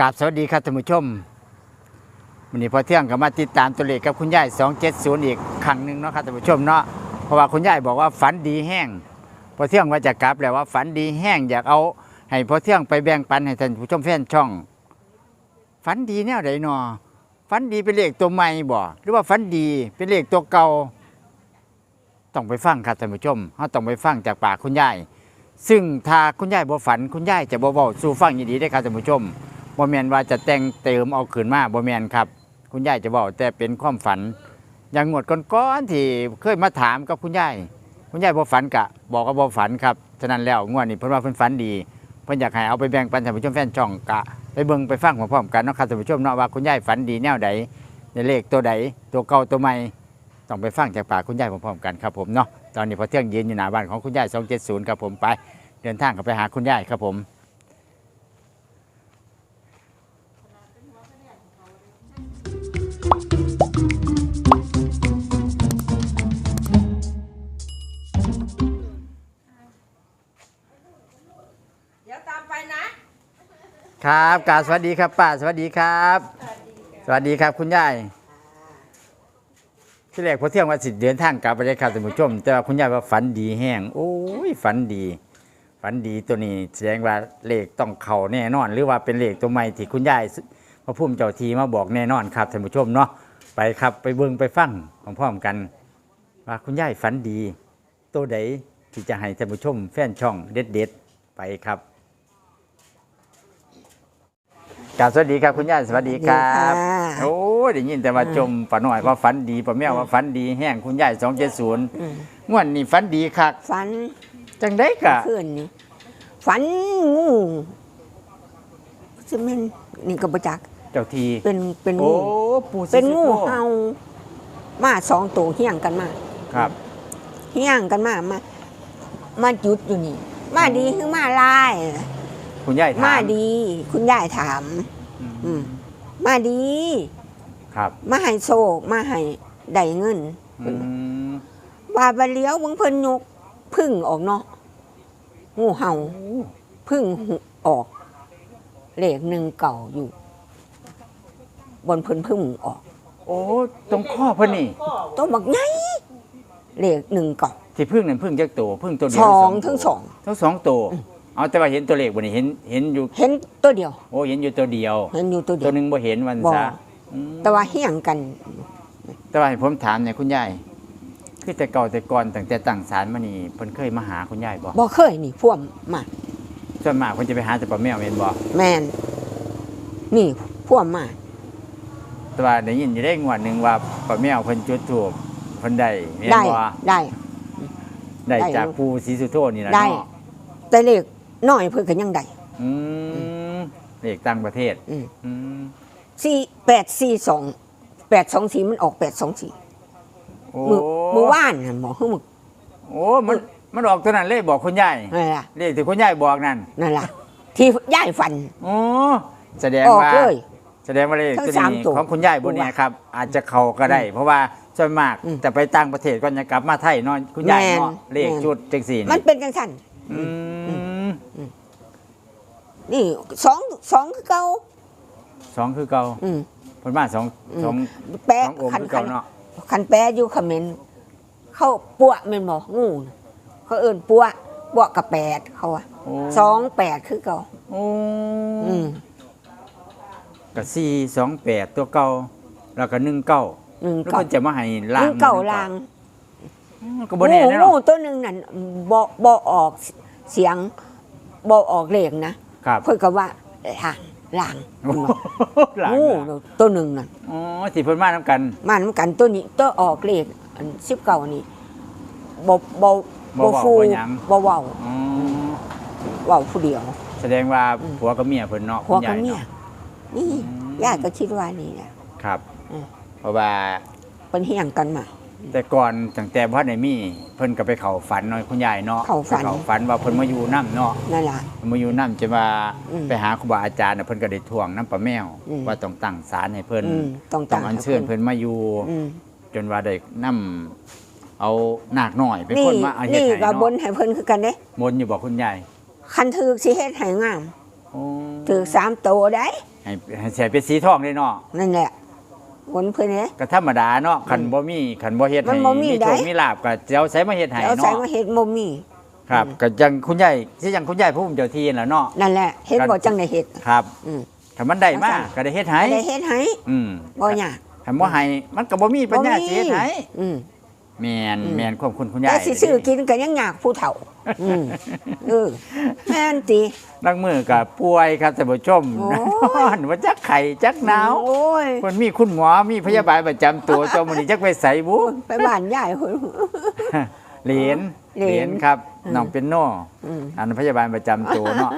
กราบสวัสดีครับท่านผู้ชมวันนี้พอเที่ยงก็มาติดตามตัวเลขกับคุณยาย270 อีกครั้งหนึ่งเนาะครับท่านผู้ชมเนาะเพราะว่าคุณยายบอกว่าฝันดีแห้งพอเที่ยงว่าจะกลับแล้วว่าฝันดีแห้งอยากเอาให้พอเที่ยงไปแบ่งปันให้ท่านผู้ชมแฟนช่องฝันดีแนวใดนอฝันดีเป็นเลขตัวใหม่บ่หรือว่าฝันดีเป็นเลขตัวเก่าต้องไปฟังครับท่านผู้ชมเราต้องไปฟังจากปากคุณยายซึ่งถ้าคุณยายบ่ฝันคุณยายจะบ่เว้าสู่ฟังอย่างดีได้ครับท่านผู้ชม บ่แมนว่าจะแต่งเติมเอาขึ้นมาบ่แมนครับ คุณยายจะเว้าแต่เป็นความฝัน อย่างงวดก่อนๆที่เคยมาถามกับคุณยายคุณยายบ่ฝันกะ บอกว่าบ่ฝันครับฉะนั้นแล้วงวดนี้เพิ่นว่าเพิ่นฝันดีเพิ่นอยากให้เอาไปแบ่งปันท่านผู้ชมแฟนช่องกะไปเบิ่งไปฟังพร้อมๆกันเนาะครับท่านผู้ชมเนาะว่าคุณยายฝันดีแนวใดในเลขตัวใดตัวเก่าตัวใหม่ต้องไปฟังจากปากคุณยายพร้อมๆกันครับผมเนาะตอนนี้พอเที่ยงยืนอยู่หน้าบ้านของคุณยาย270ครับผมไป เดินทางกับไปหาคุณยายครับผม เดี๋ยวตามไปนะครับกราบสวัสดีครับป้าสวัสดีครับ สวัสดีครับคุณยายที่แรกพอเที่ยงวันสิเดินทางกลับไปเลยครับท่านผู้ชม แต่ว่าคุณยายว่าฝันดีแห้งโอ้ยฝันดี ฝันดีตัวนี้แสดงว่าเลขต้องเข่าแน่นอน หรือว่าเป็นเลขตัวใหม่ที่คุณยายพระพุ่มเจ้าทีมาบอกแน่นอนครับท่านผู้ชมเนาะไปครับไปเบิ่งไปฟังพร้อมๆกัน ว่าคุณยายฝันดี ตัวใดที่จะให้ท่านผู้ชมแฟนช่องเด็ดๆไปครับกราบสวัสดีครับคุณยายสวัสดีครับสวัสดีค่ะ โอ้ยได้ยินแต่ว่าจมป้าหน่อยว่าฝันดีป้าแมวว่าฝันดีแห้งคุณยายสองเจ็ดศูนย์อืมงวดนี้ฝันดีคักฝันจังได้กะขึ้นนี่ฝันงูซึ่งมันนี่ก็ประจักษ์เจ้าทีเป็นเป็นโอ้งู ปู่ศรีเป็นงูสุโธเห่ามาสองตัวเฮี้ยงกันมาครับ เฮี้ยงกันมามา มาจุดอยู่นี่ มาดีคือมาลายคุณยายถามมาดี คุณยายถามอืมอืมมาดี ครับมาให้โชคมาให้ได้เงินอืมว่าบาเลี้ยวเบิ่งเพิ่นยกพึ่งออกเนาะงูเห่าพึ่งออกเลขหนึ่งเก่าอยู่ บนเพิ่นพึ่งออก โอ้ตรงข้อเพิ่นนี่ ตัวบักไง เลขหนึ่งเก่า ที่พึ่งนั่นพึ่งจักตัวพึ่งตัวเดีสยวองหรืทั้งตัวสอง ทั้งสองตัวเอาแต่ว่าเห็นตัวเลขบ่นี่เห็นเห็นอยู่ เห็นตัวเดียว โอ้เห็นอยู่ตัวเดียว เห็นอยู่ตัวเดีตัยวว หนึงบ่เห็นวันบ่ ซะอืมแต่ว่าเฮี้ยงกัน แต่ว่าให้ผมถามเนี่ยคุณยายคือแต่เก่าแต่ก่อนตั้งแต่ตั้งศาลมานี่เพิ่นเคยมาหาคุณยายบ่บ่เคยนี่พ่วมมาส่วนมากเพิ่นจะไปหาแต่ป้าแมวแม่นบ่แมนนี่พ่วมมาแต่ว่าได้ยินอยู่ได้งวดหนึงว่าป้าแมวเพิ่นจุดธูป เพิ่นได้แม่นได้บ่ได้ ได้ได้จากอยู่ ปู่ศรีสุโธนี่ล่ะได้ เนาะแต่เลขน้อยเพิ่นก็ยังได้ อืมเลขต่างประเทศอืม อืมสี่แปดสี่สองแปดสองสี่มันออกแปดสองสี่โอ้มือมือว่านน่ะหมอคือมือโอ้มันมันออกตัวนั้นเลขบอกคุณยายนั่นล่ะเลขที่คุณยายบอกนั่นนั่นล่ะ ที่ย่ายฟันโอ้แสดงออกว่า เลย แสดงว่าเลขทั้งตัวสามนี้ตัวของคุณยายบนเนี่ยครับ อาจจะเข้าก็ได้ เพราะว่า ส่วนมากอืมจะไปต่างประเทศก็จะกลับมาไทยเนอนคุณยายแม่นเนาะเลขแม่นชุดจังสี่มันเป็นจังสันอืมนี่สองสองคือเก่าสองคือเก่าอืมเพิ่นมาสองอืมสองแปะสององค์คันคือคัเก่านเนาะคันแปะอยู่เขมรเข้าปัวแม่นบ่งูน่ะเขาเอิ้นปัวปัวกับแปดเขาอะโอ้สองแปดคือเก่าโอ้อืมก็สี่สองแปดตัวเก่าแล้วก็หนึ่งเก้า หนึ่งแล้วเก่าก็จะมาให้หล่างนึ่งเก่าลางอืมก็บ่แน่แน่งูเนาะตัวหนึ่งนั่นบ่บ่ออกเสียงบ่ออกเลขนะครับเพิ่นก็ว่าล่างล่างโอ้โหหลังงูอะตัวหนึ่งนั่นอ๋อสิเพิ่นมานํกันมันเหมือนกันตัวนี้ตัวออกเลขอันสิบเก่านี่บ่บ่บ่บ่เว้าฟูบ่หยัง บ่เว้าอ๋อเว้าผู้เดียว แสดงว่าอืมผัวกับเมียเพิ่นเนาะหัวคุณกัยาบยเมียเนาะนี่อืมญาติก็คิดว่านี่แหละครับอืม เพราะว่าเป็นเฮียงกันมา แต่ก่อนตั้งแต่พ่อในมีเพิ่นก็ไปเข้าฝันเนาะคุณยายเนาะเข้าฝัน ไปเข้าฝันว่าเพิ่นมาอยู่น้ำเนาะนั่นล่ะ เพิ่นมาอยู่น้ำจะมาอืมไปหาครูบาอาจารย์น่ะเพิ่นก็ได้ทวงน้ำปลาแมว อืมว่าต้องตั้งศาลให้เพิ่นอืมต้องต้อตั้งงอัญเชิญเพิ่นมาอยู่ อืมจนว่าได้นํเอานาคน้อยเป็นนี่คนมาเอาเฮ็ดนี่ให้ก็บนเนาะให้เพิ่นคือกันเด้บนอยู่บอกคุณยายคันถือสิเฮ็ดให้งามโอ้ถือสามโตได้ให้ให้ใส่เป็นสีทองเลยเนาะนั่นแหละ บนเพิ่นเนี่ย ก็ธรรมดาเนาะคันบ่มีคันบ่เฮ็ดมันให้บ่มีมีได้โชคมีลาบก็สิเอาใส่มาเฮ็ดให้เอาใส่เนาะมาเฮ็ดบ่มี ครับก็จังคุณยายสิจังคุณยายผู้เจ้าที่นั่นแหละเนาะนั่นแหละเฮ็ดบ่จังได้เฮ็ด ครับอืม ถ้ามันได้มาเอาใส่ก็ได้เฮ็ดให้ได้เฮ็ดให้อืมบ่ยากถ้าบ่ให้มันก็บ่มีปัญญาสิเฮ็ดให้อืมแม่นอืมแม่นความคุณคุณยายแต่สิซื้อกินก็ยังยากผู้เฒ่า อืมเออแม่นติลังมือก็ป่วยครับท่านผู้ชมโอ้ย นอนว่าจักไข้จักหนาวโอ้ย คนมีคุณหมอมีพยาบาลประจำตัวเจ้ามื้อนี้จักไปใส่บุไปบ้านยายเพิ่นเหรียญ เหรียญครับอืมน้องเป็นโนอืมอันพยาบาลประจำตัวเนาะ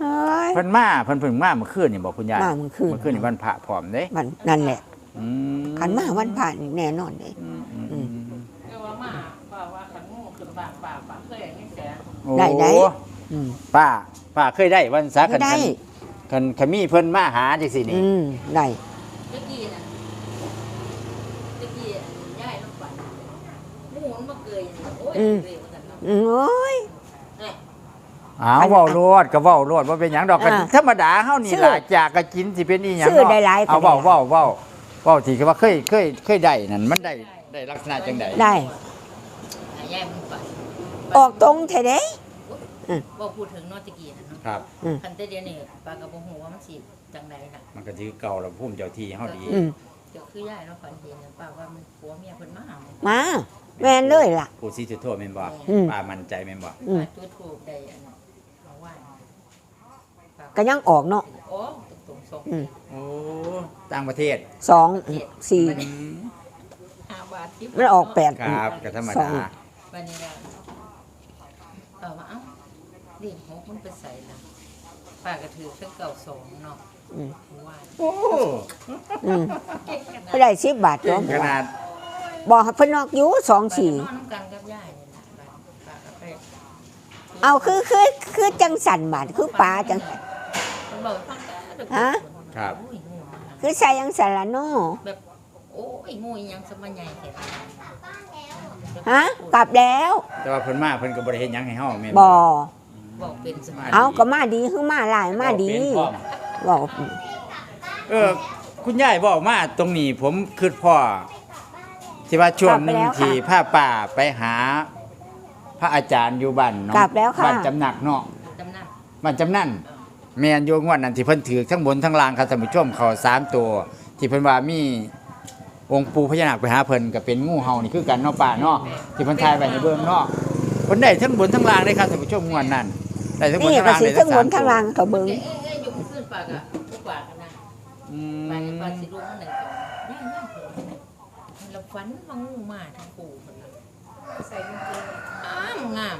เอ้ย เพิ่นมาเพิ่นเพิ่งมาเมื่อคืนนี่บอกคุณยายมาเมื่อคืน เมื่อคืนนี่วันพระพร้อมเด้มันนั่นแหละอืมขันมาวันผ่านนี่แน่นอนเลยอืมอืมอือืมม ได้ได้อืมป้าป้าเคยได้วันสักก็ได้ คันคันมีเพิ่นมาหาจังซี่นี่อืมได้ ตะกี้น่ะตะกี้ย่ายน้ำปั่นงูมันมาเกยอย่างนี้โอ้ยเกยมาสั่นเนาะอืมโอ้ย เนี่ยอ้าวเว้าโลดก็เว้าโลดว่าเป็นหยังดอกกันอ่าธรรมดาเฮานี่ชื่อล่ะจากก็กินสิเป็นอีหยังชื่อเนาะได้หลายก็เอาเว้าได้ เว้าเว้าเว้าที่ก็ว่าเคยเคยเคยได้นั่นมันได้ได้ลักษณะจังได๋ได้ ย่ายมันปั่น ออกตรงเทเด้ บอกพูดถึงเนอตะกี้นะเนาะครับคันแต่เดียวนี่ปลากระบอกหัวามันสิจังใดน่ะมันก็ถือเก่าแล้วภูมิเจ้าที่เฮาดีอืมเดี๋ยวคือย่ายเราฝันเห็นน่ะป้าว่ามันผัวเมียเพิ่นมาหามา แม่นเลยล่ะ ผู้สิจุดโทษแม่นบ่อืม ป้ามั่นใจแม่นบ่อืม ป้าจุดถูกได้อันมาไหว้ป้าก็ยังออกเนาะโอ้ตรงๆส่งอืมโอ้ต่างประเทศสองสี่ ห้าบาทที่ มันออกแปด ครับก็ธรรมสอดาง วันนี้เราเอามาเอ้าเด็กหกมันไปใส่ละป้าก็ถือเครื่องเก่าสองเนาะอืมว่าโอ้อืมเก่งขนาไม่ดได้สิบบาทเก่เนาะงขนาดบอกให้เพิ่นนอกอยู่สองสี่ป้านอนกันกับยายนี่นะป้าก็ไปเอาคือคือคือจังสันบาทคือปลาจัง มันบอกฟังแต่ฮะครับโอ้ยงูมาคือใส่ยังสันละเนาะแบบโอ้ยงูอีหยังสมัยใหญ่แท้ ฮะกลับแล้วแต่ว่าเพิ่นมาเพิ่นก็บ่ได้เฮ็ดหยังให้เฮาแม่นบ่บอกเป็นสมัยเอาก็มาดีคือมาหลายมาดีเป็นพร้อมบอกเออ คุณยายบอกมาตรงนี้ผมคิดพ่อที่ว่าช่วงหนึงที่พาป่าไปหา พระอาจารย์อยู่บ้านเนาะกลับแล้วค่ะ บ้านจำหนักเนาะ จำนำบ้านจำนั่นแม่นโยงวดนั้นที่เพิ่นถือทั้งบนทั้งล่างครับท่านผู้ชมเขาสามตัว ที่เพิ่นว่ามี องค์ปู่พญานาคไปหาเพิ่นก็เป็นงูเห่านี่คือกันเนาะป่าเนาะที่เพิ่นทายไว้ในเบิ่งเนาะเพิ่นได้ทั้งบนทั้งล่างเลยครับท่านผู้ชมงวดนั้นได้ทั้งบนนี่ทั้งก็ล่างสิได้ทั้ทั้งงบสามนทั้งตัวล่างก็เบิ่งเอ้ยเอ้ยอยู่ขึ้นปากอะผู้ปากอะนะอืปากปากมสิลูกมันหนึ่งสองย่างย่างเถอะเราฝันว่างูมาทั้งปู่คนละใส่กางเกงงามงาม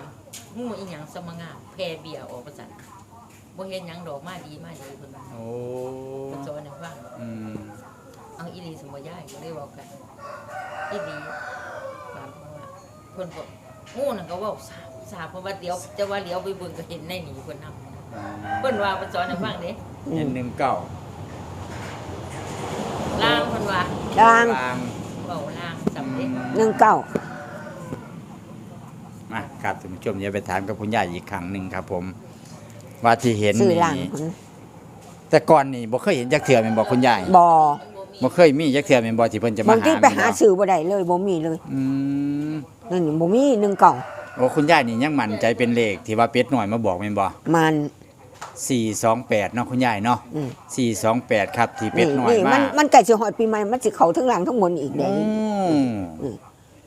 งูอีหยังสมงามแพรเบียร์ออกประจันบ่เห็นหยังดอกมาดีมาดีเพิ่นว่าโอ้เพิ่นสอนให้ฟังอืม เอาอีหลีสมบ่ย้ายก็เลยเว้ากันอีหลีบางคนว่าเพิ่นบอกงูนั่นก็เว้าสาบสาบเพราะว่าเดี๋ยวจะว่าเลี้ยวไปเบิ่งก็เห็นในหนีเพิ่นนำเพิ่นว่าเพิ่นสอนให้ฟังเด้เห็นหนึ่งเก้าล่างเพิ่นว่าล่างลางเว้าล่างสำเร็จหนึ่งเก้ามาครับท่านผู้ชมเดี๋ยวไปถามกับคุณยายอีกครั้งหนึ่งครับ ผม ว่าที่เห็นซื้อนี่ล่างแต่ก่อนนี่บ่เคยเห็นจักเทื่อแม่นบ่คุณยายบ่ บ่เคยมีจักเทื่อแม่นบ่ที่เพิ่นจะมาบางหาทีไปหาแม่นบ่ซื้อบ่ได้เลยบ่มีเลยอืมนั่นนี่บ่มีหนึ่งเก้าโอ้คุณยายนี่ยังมั่นใจเป็นเลขที่ว่าเป็ดหน่อยมาบอกแม่นบ่มัน 428เนาะคุณยายเนาะอืม 428ครับที่เป็นี่ดหน่อยนี่มามันมันใกล้สิฮอดปีใหม่มันสิเข้าทั้งหลังทั้งบนอีกอืเด้ม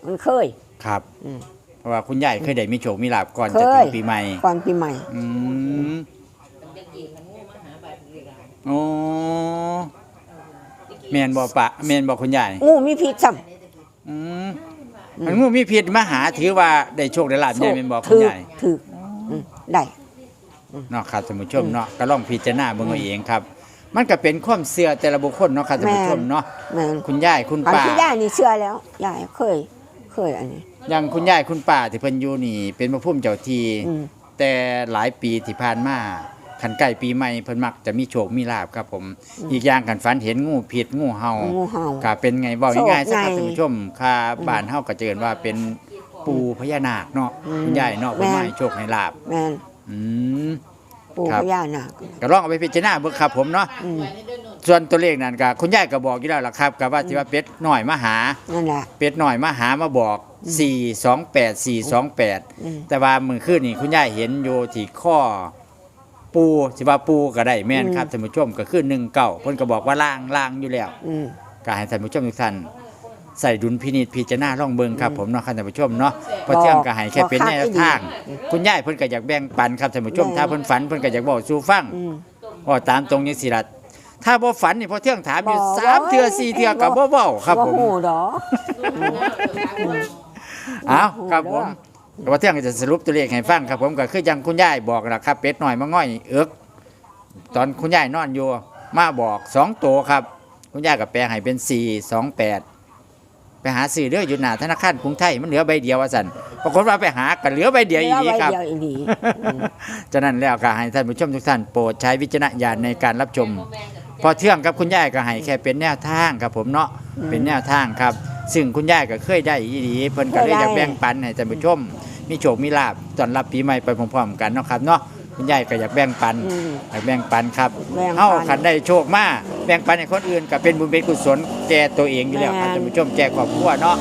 มันเคย ครับอืมเพราะว่าคุณยายเคยได้มีโชคมีลาภก่อนเคยจะถึงปีใหม่ ก่อนปีใหม่ อืมเด็กหญิงมันงูมาหาบาดเรียกอะไรโอ้ แม่นบ่ปะแม่นบ่คุณยายงูมีพิษซ้ำอืมมันงูมีพิษมาหาถือว่าได้โชคได้ลาภใหญ่แม่นบ่คุณถือยายถืออืมได้ เนาะครับท่านผู้ชมเนาะก็ลองพิจารณาเบิ่งเอาเองครับ มันก็เป็นความเชื่อแต่ละบุคคลเนาะครับท่านผู้ชมเนาะแม่นคุณยายคุณอันป้า ที่ย่านี่เชื่อแล้วยายเคย เคยอันนี้ อย่างคุณยายคุณป้าที่เพิ่นอยู่นี่ เป็นพระพุ่มเจ้าที่อืม แต่หลายปีที่ผ่านมา คันใกล้ปีใหม่เพิ่นมักจะมีโชคมีลาภครับผม อีกอย่างกันฝันเห็นงูผิดงูเห่างูเห่า ก็เป็นไงเว้าง่ายๆโชสัคกครับใหญ่ท่านผู้ชมค่าบ้านเฮาก็เจริญว่าเป็นปู่พญานาคเนาะอืมคุณยายเนาะเพิ่นแม่มาให้โชคให้ลาภแม่นอืม ปู่ครับ พญานาค ก็ลองเอาไปพิจารณาเบิ่งครับผมเนาะอืม ส่วนตัวเลขนั่นก็คุณยายก็บอกอยู่แล้วล่ะครับกับว่าที่ว่าเป็ดหน่อยมาหา นั่นแหละ เป็ดหน่อยมาหามาบอก 428 428 อืม แต่ว่ามือคืนนี่คุณยายเห็นอยู่ที่ข้อ ปูสิว่าปูก็ได้แม่นครับท่านผู้ชมก็คือ1เก่าเพิ่นก็บอกว่าล่างล่างอยู่แล้วอืม ก็ให้ท่านผู้ชมทุกท่านใส่ดุลพินิจพิจารณาล่องเบิงครับผมเนาะครับท่านผู้ชมเนาะเพราะเที่ยงก็ให้แค่เป็นแนวทาง คุณยายเพิ่นก็อยากแบ่งปันครับท่านผู้ชมแม่ถ้าเพิ่นฝันเพิ่นก็อยากบอกสู่ฟังอืมว่าตามตรงนี้สิล่ะถ้าบ่ฝันนี่พอเที่ยงถามอยู่บอกสามเทื่อสี่เทื่อก็บ่เว้าครับผมหูดอกอ้าวโอ้โหครับผมเด้ก็ว่าเที่ยงก็จะสรุปตัวเลขให้ฟังครับ ผมก็คือยังคุณยายบอกนะครับ เป็ดหน่อยมาง่อยเอิกตอนคุณยายนอนอยู่มาบอกสองตัวครับ คุณยายกับแปลให้เป็นสี่สองแปดไปหาซื้อเด้ออยู่หน้าธนาคารกรุงไทยมันเหลือใบเดียวว่าสันปรากฏว่าไปหากันเหลือใบเดียวอีเหลืดีอไว้ครับเดียวอีหลีอืมฉะนั้นแล้วก็ให้ท่านผู้ชมทุกท่านโปรดใช้วิจารณญาณในการรับชม พอเที่ยงกับคุณยายก็ให้แค่เป็นแนวทางครับผมเนาะเป็นแนวทางครับ ซึ่งคุณยายก็เคยได้อีดีเพิ่นก็เลยอยากแบ่งปันให้ท่านผู้ชม มีโชคมีลาบตอนรับปีใหม่ไปพร้อมๆกันเนาะครับเนาะคุณยายก็อยากแบ่งปันอืมอยากแบ่งปันครับแบ่งปันเฮาคันได้โชคมาแบ่งปันให้คนอื่นก็เป็นบุญเป็นกุศลแก่ตัวเองอยู่แล้วครับแม่นท่านผู้ชมแก่ครอบครัวเนาะ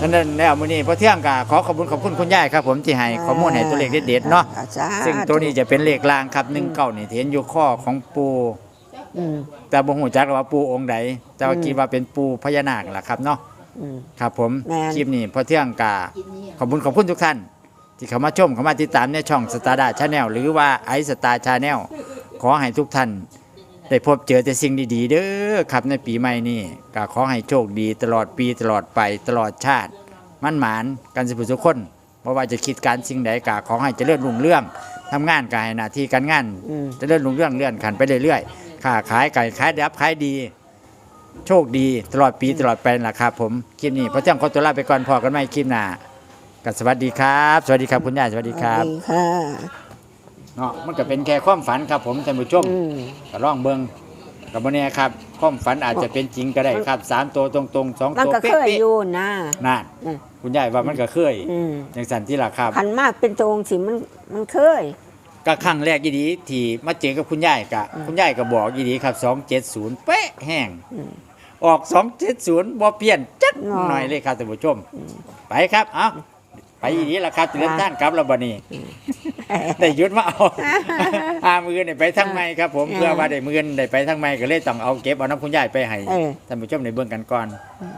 ฉะนั้นแล้วมื้อนี้พอเที่ยงก็ขอขอบคุณขอบคุณคุณยายครับ ผมที่ให้ข้อมูลให้ตัวเลขเด็ดๆเนาะสาธุซึ่งตัวนี้จะเป็นเลขลางครับหนึ่งเก้านี่เห็นอยู่ข้อของปูอืม แต่บ่ฮู้จักว่าปูองค์ใดแต่ว่าอืม คิดว่าเป็นปูพญานาคล่ะครับเนาะ อืม ครับผมแม่น คลิปนี้พอเที่ยงกาขอบคุณขอบคุณทุกท่าน ที่เข้ามาชมเข้ามาติดตามในช่องสตาร์ดาชาแนลหรือว่าไอสตาร์ชาแนลขอให้ทุกท่าน ได้พบเจอแต่สิ่งดีๆ เด้อครับในปีใหม่นี้ก็ขอให้โชคดีตลอดปีตลอดไปตลอดชาติ มั่นหมานกันสิบุทุกคนเพราะว่าจะคิดการสิ่งใดก็ขอให้เจริญรุ่งเรื่องทำงานกายหน้าที่การงานอืม เจริญรุ่งเรื่องเลื่อนขันไปเรื่อยๆค้าขายไก่ขายดับขายดี โชคดีตลอดปีตลอดไปนั่นล่ะครับผมคลิปนี้พระเจ้าขอตัวลาไปก่อนพอกันใหม่คลิปหน้าก็สวัสดีครับ สวัสดีครับคุณยายสวัสดีครับสวัสดีค่ะ เนาะมันก็เป็นแค่ความฝันครับผมท่านผู้ชมอืม ก็ลองเบิ่งกับวันนี้ครับ ความฝันอาจจะเป็นจริงก็ได้ครับสามตัวตรงๆสองมันตัวก็เป๊เคยะอยู่นะ ๆนั่นอืม คุณยายว่ามันก็เคยอืมอย่างสันที่ล่ะครับพันมากเป็นตรงสิมันมันเคย ก็ครั้งแรกยีดีที่มาเจอกับคุณยายกะคุณยายก็บอกยีดีครับ270เป๊ะแห้งอืมออก270บ่เปลี่ยนจักอ๋อหน่อยเลยครับท่านผู้ชม ไปครับเอ้าไปยีดีละครับจะเดินทางกลับแล้วบัดนี้ได้หยุดมาเอาอามือเนี่ยไปทั้งไม่ครับ ผมอ่าเพื่อว่าได้มือได้ไปทั้งไม่ก็เลยต้องเอาเก็บเอาน้ำคุณยายไปให้เออท่านผู้ชมในเบื้องกันก่อนอืม